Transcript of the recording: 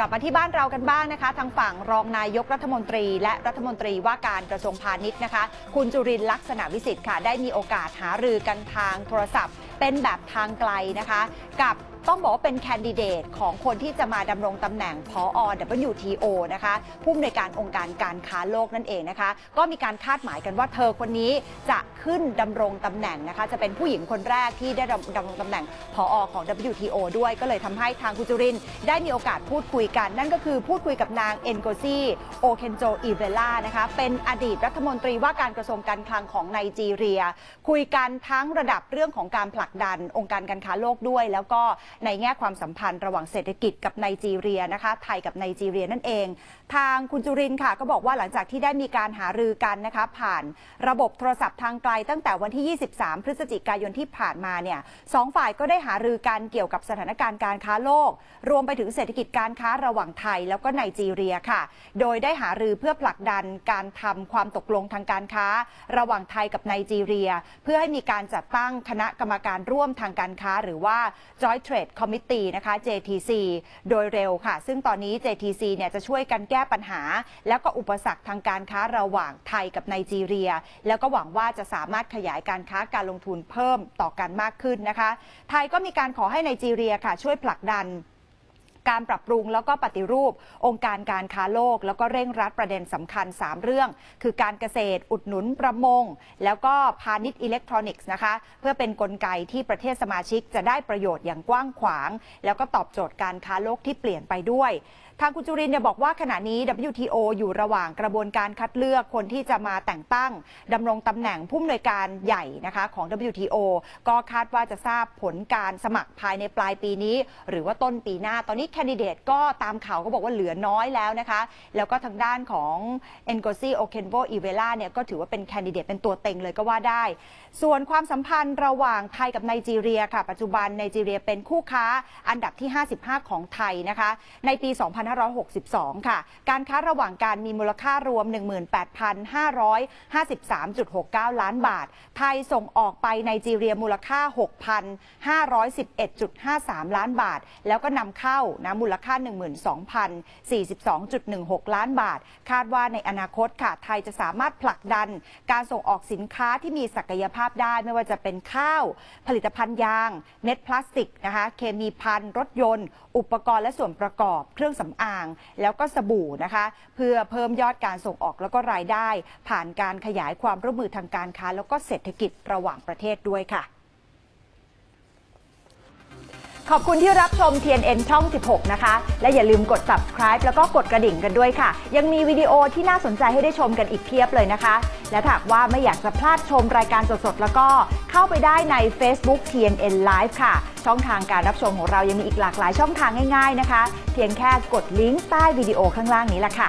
กลับมาที่บ้านเรากันบ้างนะคะ ทางฝั่งรองนายกรัฐมนตรี และรัฐมนตรีว่าการกระทรวงพาณิชย์นะคะ คุณจุรินลักษณะวิสิทธิ์ค่ะ ได้มีโอกาสหารือกันทางโทรศัพท์ เป็นแบบทางไกลนะคะ กับ ต้องบอกว่าเป็นแคนดิเดตของคนที่จะมาดำรงตำแหน่งพอ WTO นะคะผู้อำนวยการองค์การการค้าโลกนั่นเองนะคะ ก็มีการคาดหมายกันว่าเธอคนนี้จะขึ้นดำรงตำแหน่งนะคะจะเป็นผู้หญิงคนแรกที่ได้ดำรงตำแหน่งพอของ WTO ด้วยก็เลยทำให้ทางคุณจุรินได้มีโอกาสพูดคุยกัน นั่นก็คือพูดคุยกับนางเอนโกซีโอเคนโจอีเวล่านะคะเป็นอดีตรัฐมนตรีว่าการกระทรวงการคลังของไนจีเรีย คุยกันทั้งระดับเรื่องของการผลักดันองค์การการค้าโลกด้วย แล้วก็ในแง่ความสัมพันธ์ระหว่างเศรษฐกิจกับไนจีเรียนะคะ ไทยกับไนจีเรียนั่นเอง ทางคุณจุรินค่ะก็บอกว่าหลังจากที่ได้มีการหารือกันนะคะผ่านระบบโทรศัพท์ทางไกลตั้งแต่วันที่ 23 พฤศจิกายนที่ผ่านมาเนี่ยสองฝ่ายก็ได้หารือกันเกี่ยวกับสถานการณ์การค้าโลก รวมไปถึงเศรษฐกิจการค้าระหว่างไทยแล้วก็ไนจีเรียค่ะ โดยได้หารือเพื่อผลักดันการทำความตกลงทางการค้า ระหว่างไทยกับไนจีเรีย เพื่อให้มีการจัดตั้งคณะกรรมการร่วมทางการค้า หรือว่า Joint Trade Committee นะคะ JTC โดยเร็วค่ะ ซึ่งตอนนี้ JTC เนี่ยจะช่วยกันแก้ปัญหา แล้วก็อุปสรรคทางการค้าระหว่างไทยกับไนจีเรีย แล้วก็หวังว่าจะสามารถขยายการค้าการลงทุนเพิ่มต่อกันมากขึ้นนะคะ ไทยก็มีการขอให้ไนจีเรียค่ะช่วยผลักดัน การปรับปรุงแล้วก็ปฏิรูป องค์การการค้าโลก แล้วก็เร่งรัดประเด็นสำคัญ 3 เรื่อง คือการเกษตรอุดหนุนประมง แล้วก็พาณิชย์อิเล็กทรอนิกส์นะคะเพื่อเป็นนกลไกที่ประเทศสมาชิกจะได้ประโยชน์อย่างกว้างขวาง แล้วก็ตอบโจทย์การค้าโลกที่เปลี่ยนไปด้วย ทางคุณจุรินเนี่ยบอกว่าขณะนี้ WTO อยู่ระหว่างกระบวนการคัดเลือกคนที่จะมาแต่งตั้งดำรงตำแหน่งผู้อำนวยการใหญ่นะคะของ WTO ก็คาดว่าจะทราบผลการสมัครภายในปลายปีนี้ หรือว่าต้นปีหน้า ตอนนี้แคนดิเดตก็ตามข่าวก็บอกว่าเหลือน้อยแล้วนะคะ แล้วก็ทางด้านของ e n g o s i o k e n v o i v e l a เนี่ยก็ถือว่าเป็นแคนดิเดตเป็นตัวเต็งเลยก็ว่าได้ ส่วนความสัมพันธ์ระหว่างไทยกับไนจีเรียค่ะ ปัจจุบันไนจีเรียเป็นคู่ค้าอันดับที่ 55 ของไทยนะคะ ในปี 2 2562 ค่ะ การค้าระหว่างการมีมูลค่ารวม 18,553.69 ล้านบาท ไทยส่งออกไปไนจีเรียมูลค่า 6,511.53 ล้านบาท แล้วก็นำเข้านะมูลค่า 12,042.16 ล้านบาท คาดว่าในอนาคตค่ะ ไทยจะสามารถผลักดัน การส่งออกสินค้าที่มีศักยภาพได้ไม่ว่าจะเป็นข้าว ผลิตภัณฑ์ยาง เม็ดพลาสติกนะคะ เคมีภัณฑ์รถยนต์ อุปกรณ์และส่วนประกอบ เครื่องสำอาง แล้วก็สบู่นะคะ เพื่อเพิ่มยอดการส่งออกแล้วก็รายได้ ผ่านการขยายความร่วมมือทางการค้า แล้วก็เศรษฐกิจระหว่างประเทศด้วยค่ะ ขอบคุณที่รับชม TNN ช่อง 16 นะคะ และอย่าลืมกด subscribe แล้วก็กดกระดิ่งกันด้วยค่ะ ยังมีวิดีโอที่น่าสนใจให้ได้ชมกันอีกเพียบเลยนะคะ และถ้าหากว่าไม่อยากจะพลาดชมรายการสดๆ แล้วก็เข้าไปได้ใน Facebook TNN Live ค่ะ ช่องทางการรับชมของเรายังมีอีกหลากหลายช่องทางง่ายๆนะคะ เพียงแค่กดลิงก์ใต้วิดีโอข้างล่างนี้แหละค่ะ